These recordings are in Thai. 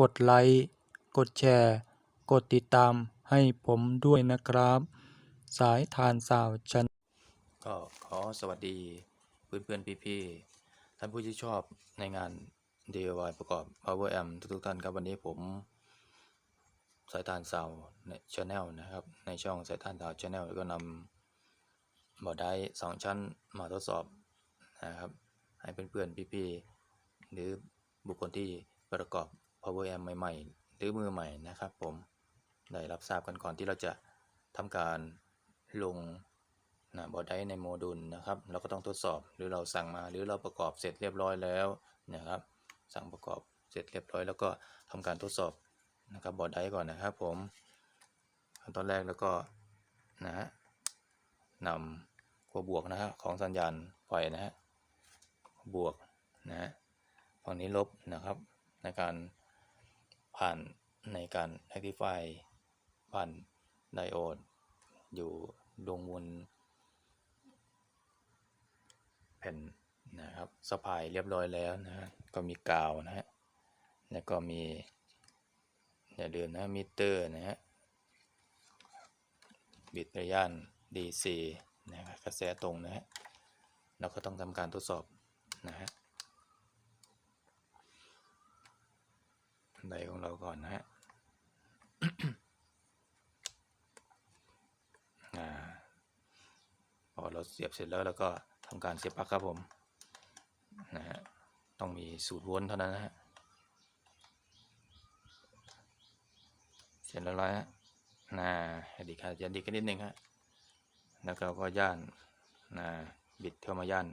กดไลค์ กดแชร์ กดติดตามให้ผมด้วยนะครับ สายทานสาวชันก็ขอสวัสดีเพื่อนเพื่อนพี่พี่ๆท่านผู้ที่ชอบในงาน DIY ประกอบ Power Amp ทุกๆท่านครับวันนี้ผม สายตานสาวในช anel นะครับ ในช่องสายตานสาวช anel ก็นำบอร์ดได้สองชั้นมาทดสอบนะครับ ให้เพื่อนเพื่อนพี่พี่ๆหรือบุคคลที่ประกอบ Power Amp ใหม่ๆ หรือมือใหม่นะครับผม ได้รับทราบกันก่อนที่เราจะทำการลงนะบอร์ดได้ในโมดูลนะครับ เราก็ต้องทดสอบหรือเราสั่งมาหรือเราประกอบเสร็จเรียบร้อยแล้วนะครับ สั่งประกอบเสร็จเรียบร้อยแล้วก็ทำการทดสอบนะครับบอร์ดได้ก่อนนะครับผมขั้นตอนแรกแล้วก็นะฮะนำขั้วบวกนะฮะของสัญญาณไฟนะฮะบวกนะฮะฝั่งนี้ลบนะครับในการ ผ่านในการ rectify ผ่านไดโอด อยู่ดวงมูลแผ่นนะครับสะพายเรียบร้อยแล้วนะฮะก็มีกาวนะฮะแล้วก็มีอย่าลืมนะมิเตอร์นะฮะบิดระยาน DC นะครับกระแสตรงนะฮะเราก็ต้องทำการทดสอบนะฮะ ไดของเราก่อนนะฮะอ่าพอเราเสียบเสร็จแล้วเราก็ทำการเสียบปลั๊กครับผมนะฮะต้องมีสูตรวลต์เท่านั้นนะฮะเสร็จแล้วร้อยฮะนะดีครับจะดีกันนิดนึงฮะแล้วก็ก็ย่านนะบิดเข้ามาย่าน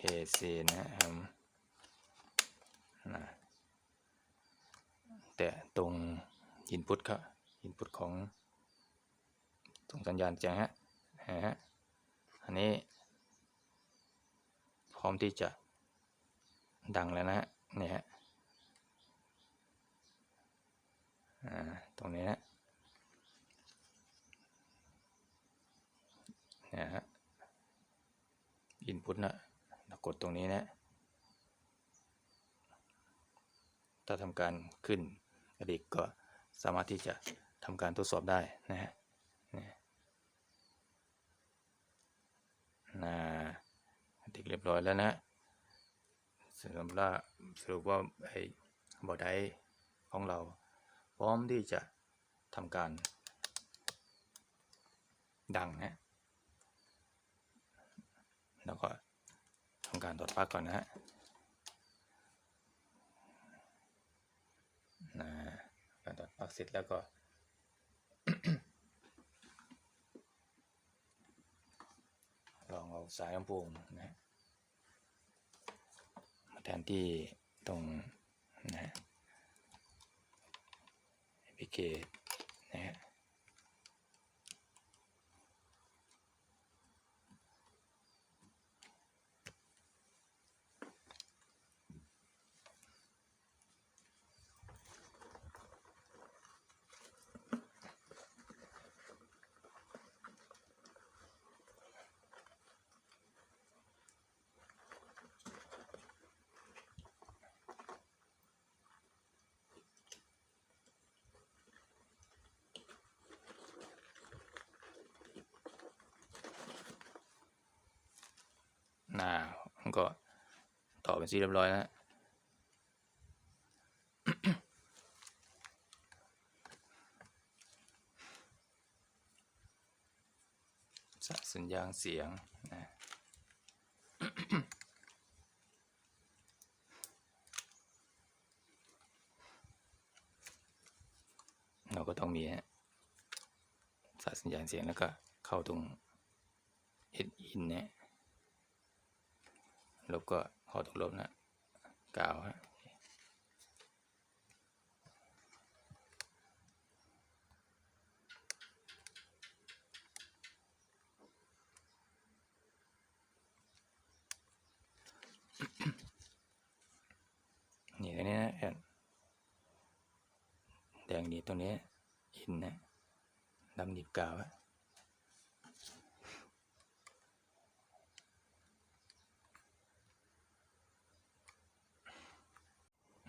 AC นะฮะอืมนะ แต่ตรงอินพุตครับอินพุตของตรงสัญญาณแจ้งฮะฮะอันนี้ พร้อมที่จะดังแล้วนะฮะเนี่ยฮะอ่าตรงนี้นะเนี่ยฮะอินพุตนะกดตรงนี้นะถ้าทำการขึ้น กระดิกก็สามารถที่จะทำการทดสอบได้นะฮะเนี่ยนะติดเรียบร้อยแล้วนะสรุปว่าสรุปว่าไอ้บอดไดของเรา พร้อมที่จะทำการดังนะแล้วก็ทำการถอดปลั๊กก่อนนะฮะ การถอดปักเสร็จแล้วก็ ลองเอาสายลำโพงนะมาแทนที่ตรงนะฮะพีเคนะฮะน่ามัน ก็ต่อเป็นสีเรียบร้อยแล้วสสัญญาณเสียงนะเราก็ต้องมีฮะสายสัญญาณเสียงแล้วก็เข้าตรงเอ็ดอินเนี่ย ลบก็ข้าตรงลบนะกาวฮะนี่ตรงนี้นะแดงดีตรงนี้อินนะดำดิบกาวฮะ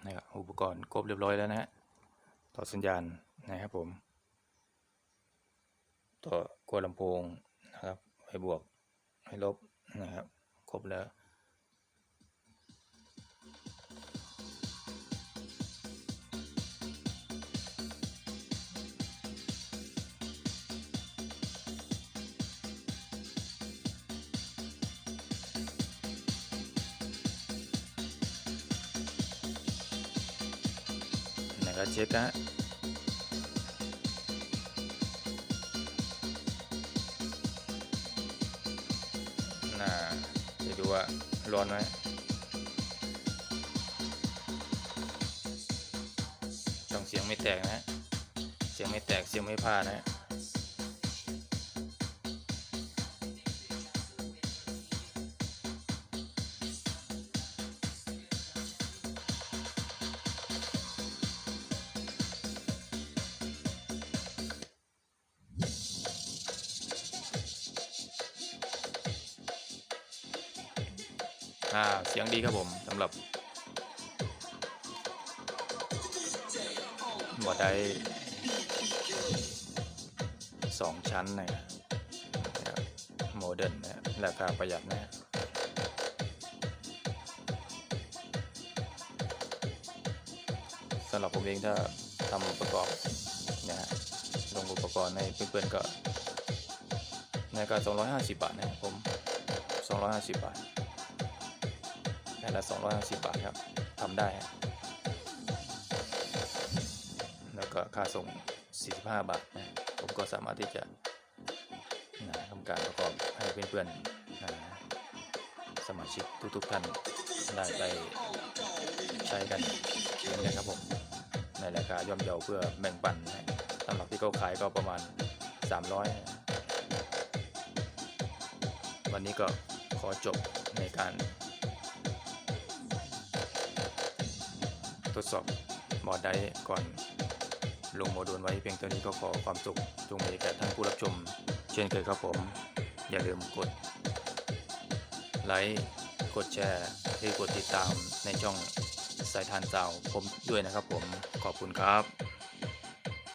นะครับอุปกรณ์ครบเรียบร้อยแล้วนะฮะต่อสัญญาณนะครับผม ต่อกัวลำโพงนะครับให้บวกให้ลบนะครับครบแล้ว ก็เช็คนะฮะน่าเดี๋ยวดูว่าร้อนไหมช่องเสียงไม่แตกนะฮะเสียงไม่แตกเสียงไม่พลาดนะ อ่าเสียงดีครับผมสำหรับบอดได้สองชั้นนะครับโมเดิร์นนะราคาประหยัดนะสำหรับผมเองถ้าทำประกอบนะฮะลงอุปกรณ์ให้เพื่อนๆก็ในก็250 บาทนะครับผม 250 บาท แค่ละ250 บาทครับทำได้ แล้วก็ค่าส่ง 45 บาทนะผมก็สามารถที่จะนะทำการประกอบให้เพื่อนๆนะสมาชิกทุกๆท่านได้ไปใช้กันเหมือนกันครับผมในราคาย่อมเยาเพื่อแบ่งปันนะสำหรับที่เขาขายก็ประมาณ 300นะวันนี้ก็ขอจบในการ ทดสอบมอดได้ก่อนลงโมดูลไว้เพียงเท่านี้ก็ขอความสุขจงมีแก่ท่านผู้รับชม เช่นเคยครับผม อย่าลืมกด ไลค์กดแชร์หรือกดติดตามในช่องสายทานเจ้าผมด้วยนะครับผมขอบคุณครับ